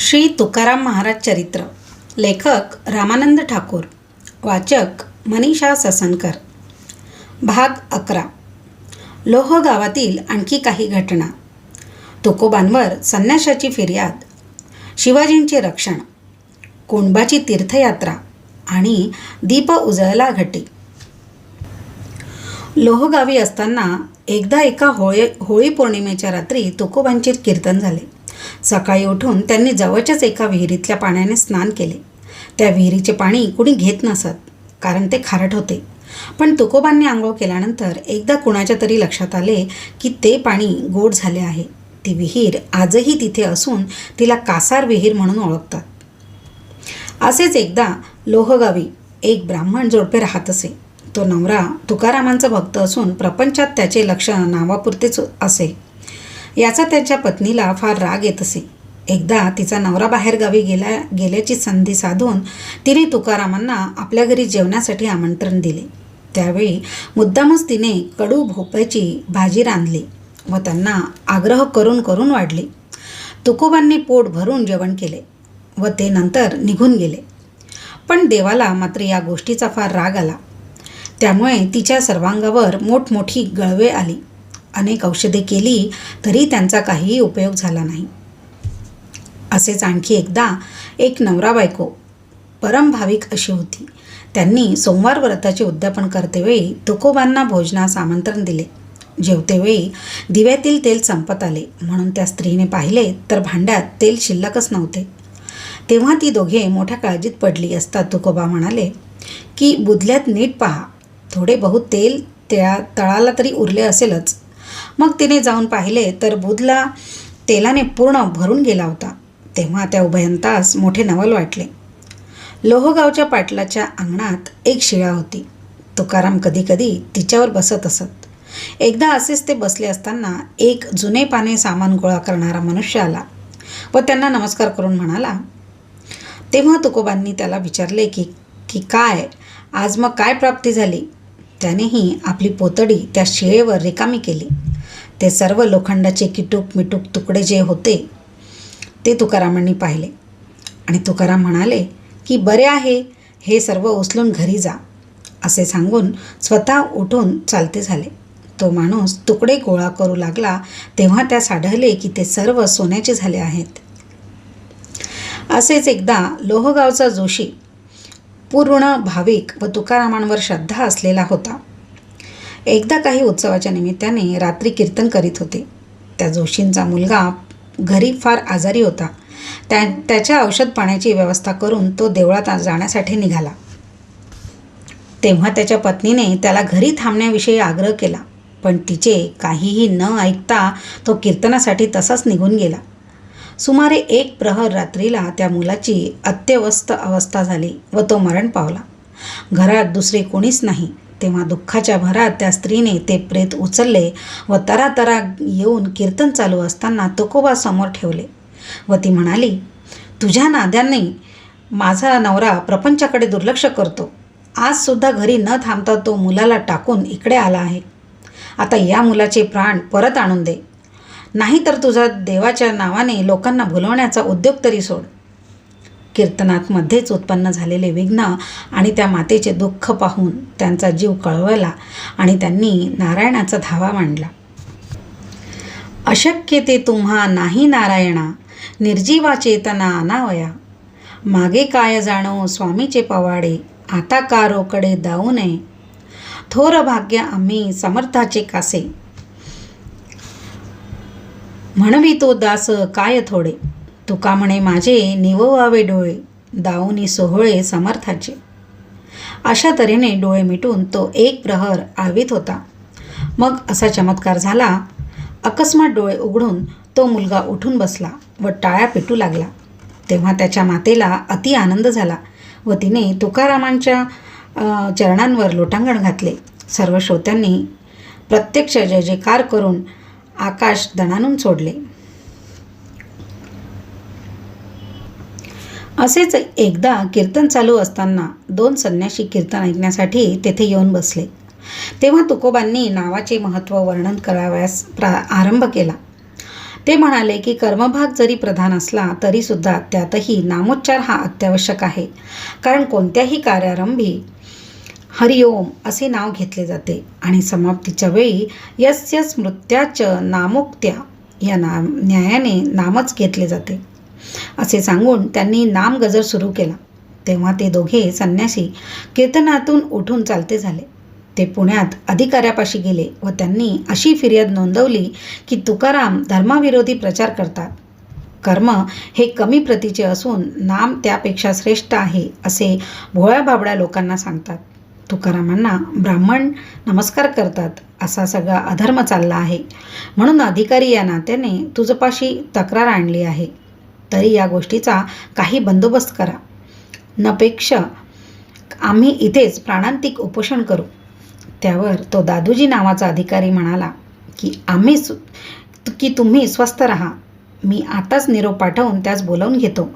श्री तुकाराम महाराज चरित्र. लेखक रामानंद ठाकूर. वाचक मनीषा ससनकर. भाग अकरा. लोह गावातील आणखी काही घटना. तुकोबांवर संन्याशाची फिर्याद. शिवाजींचे रक्षण. कोंडबाची तीर्थयात्रा आणि दीप उजळला घटी. लोहगावी असताना एकदा एका होळी होळी पौर्णिमेच्या रात्री तुकोबांचे कीर्तन झाले. सकाळी उठून त्यांनी जवळच्याच एका विहिरीतल्या पाण्याने स्नान केले. त्या विहिरीचे पाणी कुणी घेत नसत कारण ते खारट होते. पण तुकोबांनी आंघोळ केल्यानंतर एकदा कुणाच्या तरी लक्षात आले की ते पाणी गोड झाले आहे. ती विहीर आजही तिथे असून तिला कासार विहीर म्हणून ओळखतात. असेच एकदा लोहगावी एक ब्राह्मण जोडपे राहत असे तो नवरा तुकारामांचा भक्त असून प्रपंचात त्याचे लक्ष नावापुरतेच असे. याचा त्याच्या पत्नीला फार राग येत असे. एकदा तिचा नवरा बाहेरगावी गेला गेल्याची संधी साधून तिने तुकारामांना आपल्या घरी जेवण्यासाठी आमंत्रण दिले. त्यावेळी मुद्दामच तिने कडू भोपळ्याची भाजी रांधली व त्यांना आग्रह करून करून वाढली. तुकोबांनी पोट भरून जेवण केले व ते नंतर निघून गेले. पण देवाला मात्र या गोष्टीचा फार राग आला. त्यामुळे तिच्या सर्वांगावर मोठमोठी गळवे आली. अनेक औषधे केली तरी त्यांचा काहीही उपयोग झाला नाही. असेच आणखी एकदा एक नवरा बायको परमभाविक अशी होती. त्यांनी सोमवार व्रताचे उद्यापन करतेवेळी तुकोबांना भोजनास आमंत्रण दिले. जेवतेवेळी दिव्यातील तेल संपत आले. म्हणून त्या स्त्रीने पाहिले तर भांड्यात तेल शिल्लकच नव्हते. तेव्हा ती दोघे मोठ्या काळजीत पडली असता तुकोबा म्हणाले की बुधल्यात नीट पहा. थोडे बहुत तेल त्या तळाला तरी उरले असेलच. मग तिने जाऊन पाहिले तर बुधला तेलाने पूर्ण भरून गेला होता. तेव्हा त्या उभयंतास मोठे नवल वाटले. लोहगावच्या पाटलाच्या अंगणात एक शिळा होती. तुकाराम कधीकधी तिच्यावर बसत असत. एकदा असेच ते बसले असताना एक जुने पाने सामान गोळा करणारा मनुष्य आला व त्यांना नमस्कार करून म्हणाला तेव्हा तुकोबांनी त्याला विचारले की की काय आज मग काय प्राप्ती झाली? त्यानेही आपली पोतडी त्या शिळेवर रिकामी केली. ते सर्व लोखंडाचे किटूक मिटूक तुकडे जे होते ते तुकारामांनी पाहिले. आणि तुकाराम म्हणाले की बरे आहे हे सर्व उचलून घरी जा असे सांगून स्वतः उठून चालते झाले. तो माणूस तुकडे गोळा करू लागला तेव्हा त्यास आढळले की ते सर्व सोन्याचे झाले आहेत. असेच एकदा लोहगावचा जोशी पूर्ण भाविक व तुकारामांवर श्रद्धा असलेला होता. एकदा काही उत्सवाच्या निमित्ताने रात्री कीर्तन करीत होते. त्या जोशींचा मुलगा घरी फार आजारी होता. त्या त्याच्या औषध पाण्याची व्यवस्था करून तो देवळात जाण्यासाठी निघाला. तेव्हा त्याच्या पत्नीने त्याला घरी थांबण्याविषयी आग्रह केला पण तिचे काहीही न ऐकता तो कीर्तनासाठी तसाच निघून गेला. सुमारे एक प्रहर रात्रीला त्या मुलाची अत्यवस्थ अवस्था झाली व तो मरण पावला. घरात दुसरे कोणीच नाही. तेव्हा दुःखाच्या भरात त्या स्त्रीने ते प्रेत उचलले व तरातरा येऊन कीर्तन चालू असताना तुकोबा समोर ठेवले. व ती म्हणाली तुझ्या नाद्यांनी माझा नवरा प्रपंचाकडे दुर्लक्ष करतो. आजसुद्धा घरी न थांबता तो मुलाला टाकून इकडे आला आहे. आता या मुलाचे प्राण परत आणून दे. नाहीतर तुझा देवाच्या नावाने लोकांना भुलवण्याचा उद्योग तरी सोड. कीर्तनातमध्येच उत्पन्न झालेले विघ्न आणि त्या मातेचे दुःख पाहून त्यांचा जीव कळवला आणि त्यांनी नारायणाचा धावा मांडला. अशक्य ते तुम्हा नाही नारायणा निर्जीवा चेतना अनावया. मागे काय जाणो स्वामीचे पवाडे आता का रोकडे दाऊ नये. थोर भाग्य आम्ही समर्थाचे कासे. म्हणवी तो दास काय थोडे? तुका म्हणे माझे निववावे डोळे दाऊनी सोहळे समर्थाचे. अशा तऱ्हेने डोळे मिटून तो एक प्रहर आळवीत होता. मग असा चमत्कार झाला अकस्मात डोळे उघडून तो मुलगा उठून बसला व टाळ्या पेटू लागला. तेव्हा त्याच्या मातेला अति आनंद झाला व तिने तुकारामांच्या चरणांवर लोटांगण घातले. सर्व श्रोत्यांनी प्रत्यक्ष जय जयकार करून आकाश दणानून सोडले. असेच एकदा कीर्तन चालू असताना दोन संन्याशी कीर्तन ऐकण्यासाठी तेथे येऊन बसले. तेव्हा तुकोबांनी नावाचे महत्त्व वर्णन करावयास प्रा आरंभ केला. ते म्हणाले की कर्मभाग जरी प्रधान असला तरीसुद्धा त्यातही नामोच्चार हा अत्यावश्यक आहे. कारण कोणत्याही कार्यारंभी हरिओम असे नाव घेतले जाते आणि समाप्तीच्या वेळी यस्य स्मृत्याच नामोक्त्या या नाम न्यायाने नामच घेतले जाते. असे सांगून त्यांनी नाम गजर सुरू केला. तेव्हा ते दोघे संन्यासी कीर्तनातून उठून चालते झाले. ते पुण्यात अधिकाऱ्यापाशी गेले व त्यांनी अशी फिर्याद नोंदवली की तुकाराम धर्माविरोधी प्रचार करतात. कर्म हे कमी प्रतीचे असून नाम त्यापेक्षा श्रेष्ठ आहे असे भोळ्या बाबड्या लोकांना सांगतात. तुकारामांना ब्राह्मण नमस्कार करतात असा सगळा अधर्म चालला आहे. म्हणून अधिकारी या नात्याने तुझपाशी तक्रार आणली आहे. तरी या गोष्टीचा काही बंदोबस्त करा. नपेक्ष आम्ही इथेच प्राणांतिक उपोषण करू. त्यावर तो दादूजी नावाचा अधिकारी म्हणाला की आम्ही सु की तुम्ही स्वस्थ राहा. मी आताच निरोप पाठवून त्यास बोलावून घेतो.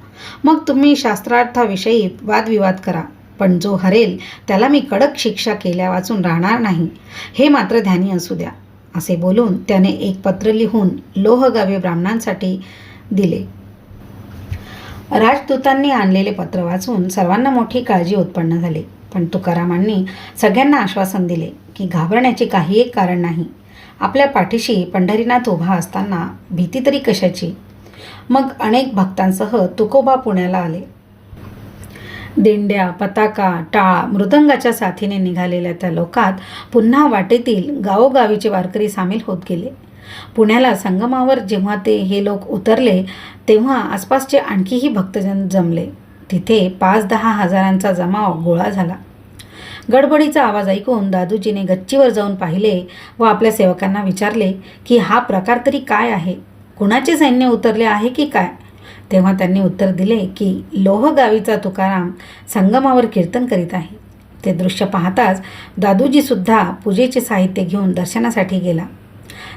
मग तुम्ही शास्त्रार्थाविषयी वादविवाद करा. पण जो हरेल त्याला मी कडक शिक्षा केल्या वाचून राहणार नाही. हे मात्र ध्यानी असू द्या. असे बोलून त्याने एक पत्र लिहून लोहगावे ब्राह्मणांसाठी दिले. राजदूतांनी आणलेले पत्र वाचून सर्वांना मोठी काळजी उत्पन्न झाली. पण तुकारामांनी सगळ्यांना आश्वासन दिले की घाबरण्याचे काही एक कारण नाही. आपल्या पाठीशी पंढरीनाथ उभा असताना भीती तरी कशाची? मग अनेक भक्तांसह तुकोबा पुण्याला आले. दिंड्या पताका टाळा मृदंगाच्या साथीने निघालेल्या त्या लोकात पुन्हा वाटेतील गावोगावीचे वारकरी सामील होत गेले. पुण्याला संगमावर जेव्हा ते हे लोक उतरले तेव्हा आसपासचे आणखीही भक्तजन जमले. तिथे पाच दहा हजारांचा जमाव गोळा झाला. गडबडीचा आवाज ऐकून दादूजीने गच्चीवर जाऊन पाहिले व आपल्या सेवकांना विचारले की हा प्रकार तरी काय आहे? कुणाचे सैन्य उतरले आहे की काय? तेव्हा त्यांनी उत्तर दिले की लोहगावीचा तुकाराम संगमावर कीर्तन करीत आहे. ते दृश्य पाहताच दादूजीसुद्धा पूजेचे साहित्य घेऊन दर्शनासाठी गेला.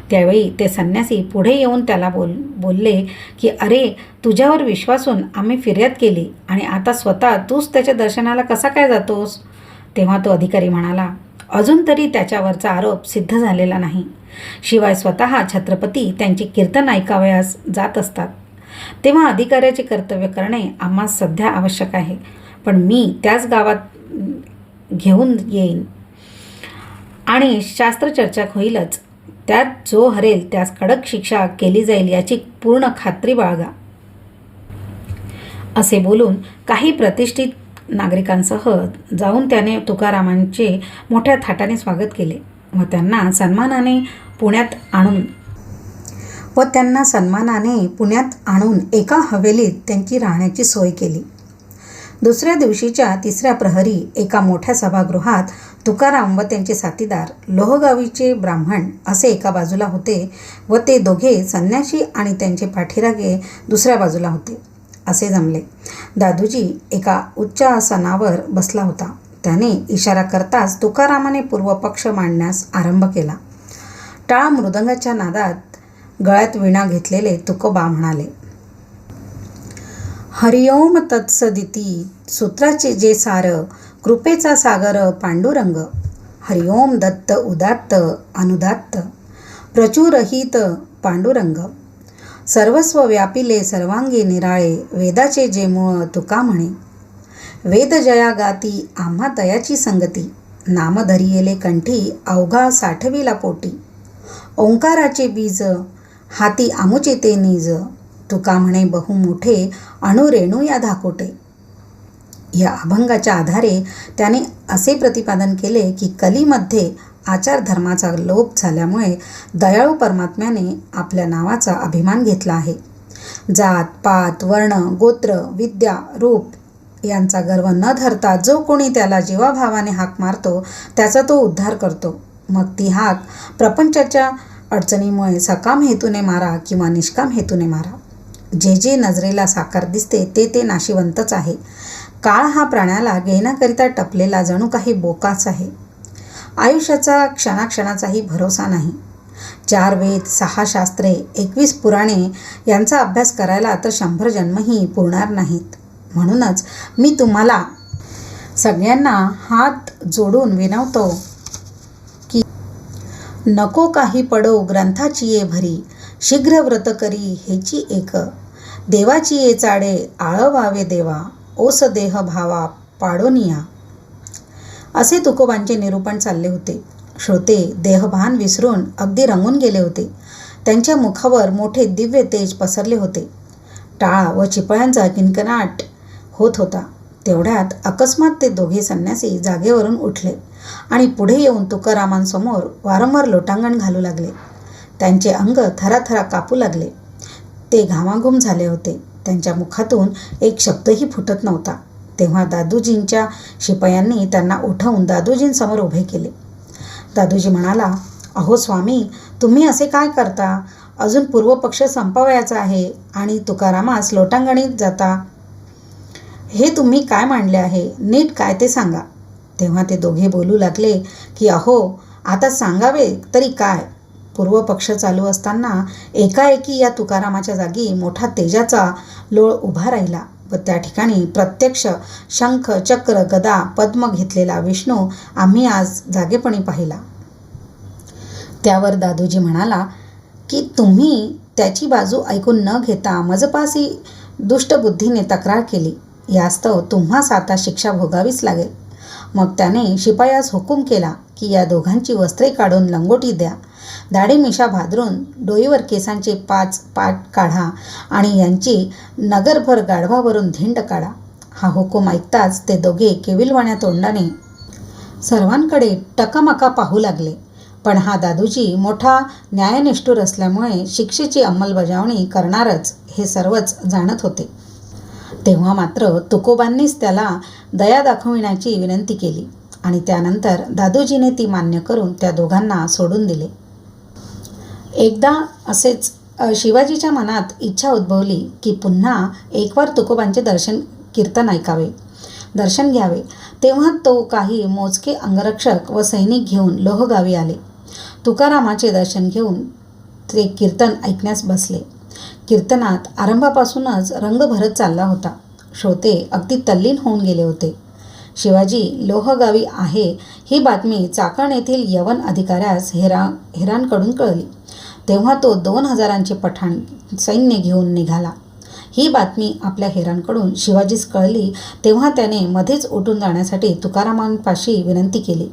त्यावेळी ते संन्यासी पुढे येऊन त्याला बोल बोलले की अरे तुझ्यावर विश्वासून आम्ही फिर्याद केली आणि आता स्वतः तूच त्याच्या दर्शनाला कसा काय जातोस? तेव्हा तो अधिकारी म्हणाला अजून तरी त्याच्यावरचा आरोप सिद्ध झालेला नाही. शिवाय स्वतः छत्रपती त्यांची कीर्तन ऐकावयास जात असतात. तेव्हा अधिकाऱ्याचे कर्तव्य करणे आम्हा सध्या आवश्यक आहे. पण मी त्याच गावात घेऊन येईन. आणि शास्त्रचर्चा होईलच. त्यात जो हरेल त्यास कडक शिक्षा केली जाईल याची पूर्ण खात्री बाळगा. असे बोलून काही प्रतिष्ठित नागरिकांसह जाऊन त्याने तुकारामांचे मोठ्या थाटाने स्वागत केले व त्यांना सन्मानाने पुण्यात आणून व त्यांना सन्मानाने पुण्यात आणून एका हवेलीत त्यांची राहण्याची सोय केली. दुसऱ्या दिवशीच्या तिसऱ्या प्रहरी एका मोठ्या सभागृहात तुकाराम व त्यांचे साथीदार लोहगावीचे ब्राह्मण असे एका बाजूला होते व ते दोघे संन्याशी आणि त्यांचे पाठीरागे दुसऱ्या बाजूला होते असे जमले. दादूजी एका उच्च आसनावर बसला होता. त्याने इशारा करताच तुकारामाने पूर्वपक्ष मांडण्यास आरंभ केला. टाळ मृदंगाच्या नादात गळ्यात विणा घेतलेले तुकोबा म्हणाले हरिओम तत्सदिती सूत्राचे जे सार कृपेचा सागर पांडुरंग. हरिओम दत्त उदात्त अनुदात्त. प्रचुरहित पांडुरंग. सर्वस्व व्यापिले सर्वांगी निराळे वेदाचे जे मूळ तुका म्हणे. वेद जया गाती आम्हा तयाची संगती. नाम धरियेले कंठी अवघा साठविला पोटी. ओंकाराचे बीज हाती आमुचे ते निज. तुका म्हणे बहु मोठे अणुरेणू या धाकोटे. या अभंगाच्या आधारे त्याने असे प्रतिपादन केले की कलीमध्ये आचार धर्माचा लोप झाल्यामुळे दयाळू परमात्म्याने आपल्या नावाचा अभिमान घेतला आहे. जात पात वर्ण गोत्र विद्या रूप यांचा गर्व न धरता जो कोणी त्याला जीवाभावाने हाक मारतो त्याचा तो उद्धार करतो. मग ती हाक प्रपंचाच्या अडचणीमुळे सकाम हेतूने मारा किंवा निष्काम हेतूने मारा. जे जे नजरेला साकार दिसते ते ते नाशिवंतच आहे. काळ हा प्राण्याला घेण्याकरिता टपलेला जणू काही बोकाच आहे. आयुष्याचा क्षणाक्षणाचाही भरोसा नाही. चार वेद सहा शास्त्रे एकवीस पुराणे यांचा अभ्यास करायला तर शंभर जन्मही पुरणार नाहीत. म्हणूनच मी तुम्हाला सगळ्यांना हात जोडून विनवतो की नको काही पडो ग्रंथाची ये भरी शीघ्र व्रत करी हेची एक देवाची ये चाडे आळवावे देवा ओस देह भावा पाडोनिया असे तुकोबांचे निरूपण चालले होते. श्रोते देहभान विसरून अगदी रंगून गेले होते. त्यांच्या मुखावर मोठे दिव्य तेज पसरले होते. टाळा व चिपळ्यांचा किनकनाट होत होता. तेवढ्यात अकस्मात ते दोघे संन्यासी जागेवरून उठले आणि पुढे येऊन तुकारामांसमोर वारंवार लोटांगण घालू लागले. त्यांचे अंग थराथरा कापू लागले. ते घामाघूम झाले होते. त्यांच्या मुखातून एक शब्दही फुटत नव्हता. तेव्हा दादूजींच्या शिपायांनी त्यांना उठवून दादूजींसमोर उभे केले. दादूजी म्हणाला अहो स्वामी तुम्ही असे काय करता? अजून पूर्वपक्ष संपवायचा आहे आणि तुकारामास लोटांगणीत जाता. हे तुम्ही काय मांडले आहे? नीट काय ते सांगा. तेव्हा ते दोघे बोलू लागले की अहो आता सांगावे तरी काय? पूर्वपक्ष चालू असताना एकाएकी या तुकारामाच्या जागी मोठा तेजाचा लोळ उभा राहिला व त्या ठिकाणी प्रत्यक्ष शंख चक्र गदा पद्म घेतलेला विष्णू आम्ही आज जागेपणी पाहिला. त्यावर दादूजी म्हणाला की तुम्ही त्याची बाजू ऐकून न घेता मजपासी दुष्टबुद्धीने तक्रार केली. यास्तव तुम्हास आता शिक्षा भोगावीच लागेल. मग त्याने शिपायास हुकूम केला की या दोघांची वस्त्रे काढून लंगोटी द्या. दाढी मिशा भादरून डोईवर केसांचे पाच पाट काढा आणि यांची नगरभर गाढवावरून धिंड काढा. हा हुकूम ऐकताच ते दोघे केविलवाण्या तोंडाने सर्वांकडे टकामका पाहू लागले. पण हा दादूजी मोठा न्यायनिष्ठूर असल्यामुळे शिक्षेची अंमलबजावणी करणारच हे सर्वच जाणत होते. तेव्हा मात्र तुकोबांनीच त्याला दया दाखविण्याची विनंती केली आणि त्यानंतर दादूजीने ती मान्य करून त्या दोघांना सोडून दिले. एकदा असेच शिवाजीच्या मनात इच्छा उद्भवली की पुन्हा एकवार तुकोबांचे दर्शन कीर्तन ऐकावे. दर्शन घ्यावे. तेव्हा तो काही मोजके अंगरक्षक व सैनिक घेऊन लोहगावी आले. तुकारामाचे दर्शन घेऊन ते कीर्तन ऐकण्यास बसले. कीर्तनात आरंभापासूनच रंग भरत चालला होता. श्रोते अगदी तल्लीन होऊन गेले होते. शिवाजी लोहगावी आहे? ही बातमी चाकण येथील यवन अधिकाऱ्यास हेरा हेरांकडून कळली. तेव्हा तो दोन हजारांचे पठाण सैन्य घेऊन निघाला. ही बातमी आपल्या हेरांकडून शिवाजीस कळली तेव्हा त्याने मध्येच उठून जाण्यासाठी तुकारामांपाशी विनंती केली.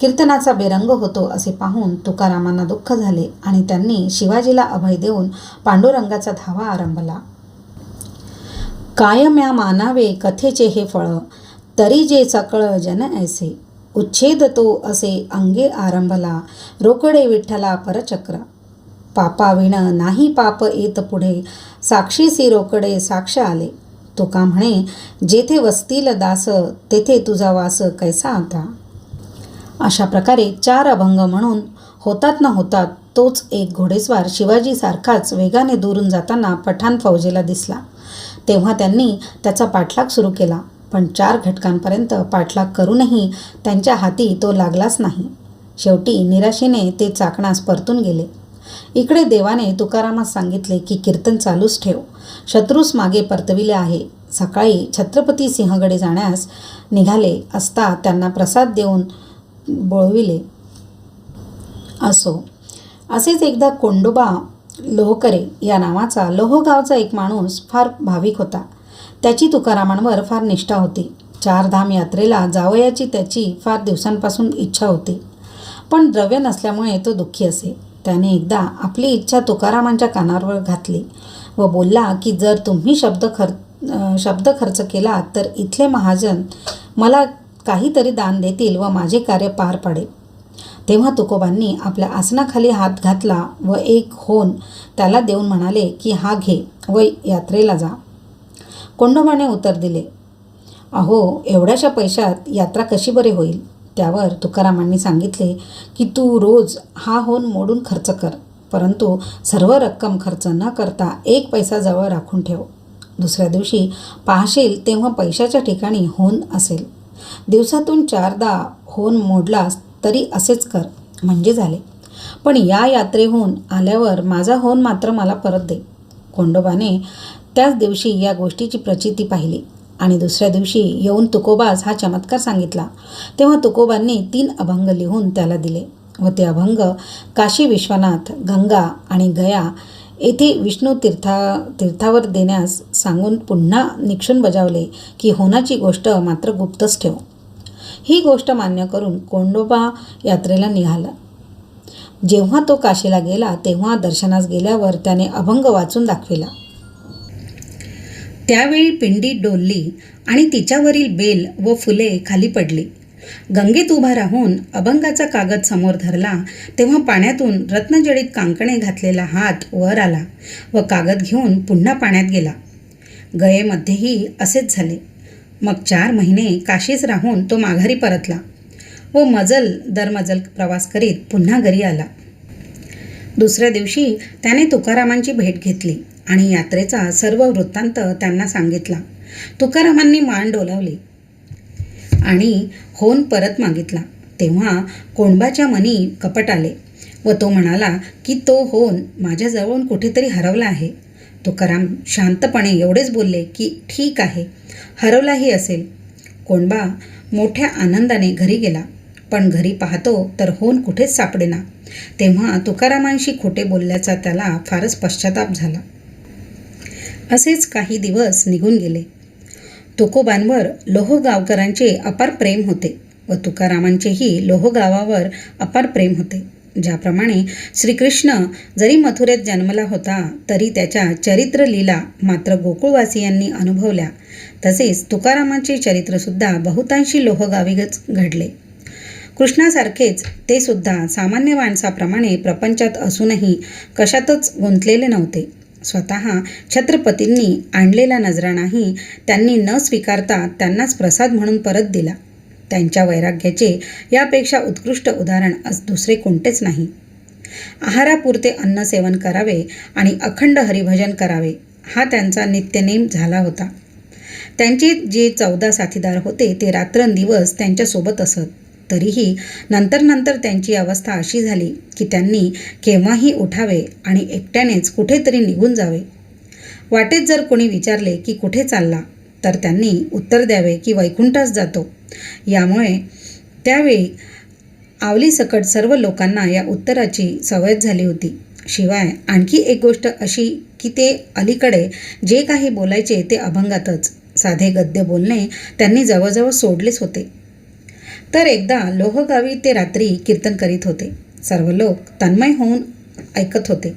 कीर्तनाचा बेरंग होतो असे पाहून तुकारामांना दुःख झाले आणि त्यांनी शिवाजीला अभय देऊन पांडुरंगाचा धावा आरंभला. कायम्या मानावे कथेचे हे फळ तरी जे सकळ जन ऐसे. उच्छेद तो असे अंगे आरंभला रोकडे विठ्ठला परचक्र. पापाविण नाही पाप येत पुढे. साक्षीसी रोकडे साक्ष आले. तुका म्हणे जेथे वसतील दास तेथे तुझा वास कैसा होता? अशा प्रकारे चार अभंग म्हणून होतात न होतात तोच एक घोडेस्वार शिवाजीसारखाच वेगाने दुरून जाताना पठाण फौजेला दिसला. तेव्हा त्यांनी त्याचा पाठलाग सुरू केला. पण चार घटकांपर्यंत पाठलाग करूनही त्यांच्या हाती तो लागलाच नाही. शेवटी निराशेने ते चाकणास परतून गेले. इकडे देवाने तुकारामास सांगितले की कीर्तन चालूच ठेव. शत्रूस मागे परतविले आहे. सकाळी छत्रपती सिंहगडे जाण्यास निघाले असता त्यांना प्रसाद देऊन बोळविले असो. असेच एकदा कोंडोबा लोहकरे या नावाचा लोहगावचा एक माणूस फार भाविक होता. त्याची तुकारामांवर फार निष्ठा होती. चारधाम यात्रेला जावयाची त्याची फार दिवसांपासून इच्छा होती. पण द्रव्य नसल्यामुळे तो दुःखी असे. त्याने एकदा आपली इच्छा तुकारामांच्या कानावर घातली व बोलला की जर तुम्ही शब्द खर शब्द खर्च केला तर इथले महाजन मला काहीतरी दान देतील व माझे कार्य पार पाडेल. तेव्हा तुकोबांनी आपल्या आसनाखाली हात घातला व एक होन त्याला देऊन म्हणाले की हा घे व यात्रेला जा. कोंडोबाने उत्तर दिले अहो एवढ्याशा पैशात यात्रा कशी बरे होईल? त्यावर तुकारामांनी सांगितले की तू रोज हा होन मोडून खर्च कर परंतु सर्व रक्कम खर्च न करता एक पैसा जवळ राखून ठेव. दुसऱ्या दिवशी पाहशील तेव्हा पैशाच्या ठिकाणी होन असेल. दिवसातून चारदा होन मोडलास तरी असेच कर म्हणजे झाले. पण या यात्रेहून आल्यावर माझा होन मात्र मला परत दे. कोंडोबाने त्याच दिवशी या गोष्टीची प्रचिती पाहिली. आणि दुसऱ्या दिवशी येऊन तुकोबास हा चमत्कार सांगितला. तेव्हा तुकोबांनी तीन अभंग लिहून त्याला दिले व ते अभंग काशी विश्वनाथ गंगा आणि गया येथे विष्णू तीर्था तीर्थावर देण्यास सांगून पुन्हा निक्षून बजावले की होनाची गोष्ट मात्र गुप्तच ठेव. ही गोष्ट मान्य करून कोंडोबा यात्रेला निघाला. जेव्हा तो काशीला गेला तेव्हा दर्शनास गेल्यावर त्याने अभंग वाचून दाखविला. त्यावेळी पिंडी डोलली आणि तिच्यावरील बेल व फुले खाली पडली. गंगेत उभा राहून अभंगाचा कागद समोर धरला तेव्हा पाण्यातून रत्नजडीत कांकणे घातलेला हात वर आला व कागद घेऊन पुन्हा पाण्यात गेला. गयेमध्येही असेच झाले. मग चार महिने काशीच राहून तो माघारी परतला व मजल दरमजल प्रवास करीत पुन्हा घरी आला. दुसऱ्या दिवशी त्याने तुकारामांची भेट घेतली. आणि यात्रेचा सर्व वृत्तांत त्यांना सांगितला. तुकारामांनी मान डोलावली आणि होन परत मागितला. तेव्हा कोंडबाच्या मनी कपट आले व तो म्हणाला की तो होन माझ्याजवळून कुठेतरी हरवला आहे. तुकाराम शांतपणे एवढेच बोलले की ठीक आहे हरवलाही असेल. कोंडबा मोठ्या आनंदाने घरी गेला. पण घरी पाहतो तर होन कुठेच सापडेना. तेव्हा तुकारामांशी खोटे बोलल्याचा त्याला फारच पश्चाताप झाला. असेच काही दिवस निघून गेले. तुकोबांवर लोहगावकरांचे अपार प्रेम होते व तुकारामांचेही लोहगावावर अपार प्रेम होते. ज्याप्रमाणे श्रीकृष्ण जरी मथुरेत जन्मला होता तरी त्याच्या चरित्र लीला मात्र गोकुळवासियांनी अनुभवल्या. तसेच तुकारामांचे चरित्रसुद्धा बहुतांशी लोहगावीच घडले. कृष्णासारखेच ते सुद्धा सामान्य माणसाप्रमाणे प्रपंचात असूनही कशातच गुंतलेले नव्हते. स्वतः छत्रपतींनी आणलेला नजराणाही त्यांनी न स्वीकारता त्यांनाच प्रसाद म्हणून परत दिला. त्यांच्या वैराग्याचे यापेक्षा उत्कृष्ट उदाहरण अस दुसरे कोणतेच नाही. आहारापुरते अन्न सेवन करावे आणि अखंड हरिभजन करावे हा त्यांचा नित्यनेम झाला होता. त्यांचे जे चौदा साथीदार होते ते रात्रंदिवस त्यांच्यासोबत असत. तरीही नंतर नंतर त्यांची अवस्था अशी झाली की त्यांनी केव्हाही उठावे आणि एकट्यानेच कुठेतरी निघून जावे. वाटेत जर कोणी विचारले की कुठे चालला तर त्यांनी उत्तर द्यावे की वैकुंठास जातो. यामुळे त्यावेळी आवलीसकट सर्व लोकांना या उत्तराची सवयच झाली होती. शिवाय आणखी एक गोष्ट अशी की ते अलीकडे जे काही बोलायचे ते अभंगातच. साधे गद्य बोलणे त्यांनी जवळजवळ सोडलेच होते. तर एकदा लोहगावी ते रात्री कीर्तन करीत होते. सर्व लोक तन्मय होऊन ऐकत होते.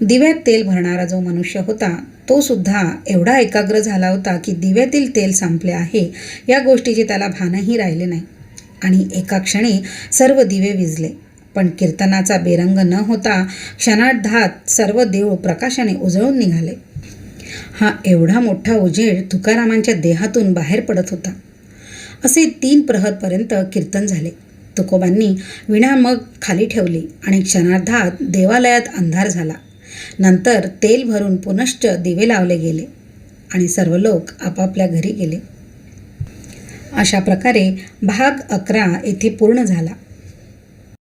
दिव्यात तेल भरणारा जो मनुष्य होता तो सुद्धा एवढा एकाग्र झाला होता की दिव्यातील तेल संपले आहे या गोष्टीचे त्याला भानही राहिले नाही. आणि एका क्षणी सर्व दिवे विजले. पण कीर्तनाचा बेरंग न होता क्षणार्धात सर्व देऊळ प्रकाशाने उजळून निघाले. हा एवढा मोठा उजेड तुकारामांच्या देहातून बाहेर पडत होता. असे तीन प्रहरपर्यंत कीर्तन झाले. तुकोबांनी विणा मग खाली ठेवली आणि क्षणार्धात देवालयात अंधार झाला. नंतर तेल भरून पुनश्च दिवे लावले गेले आणि सर्व लोक आपापल्या घरी गेले. अशा प्रकारे भाग अकरा येथे पूर्ण झाला.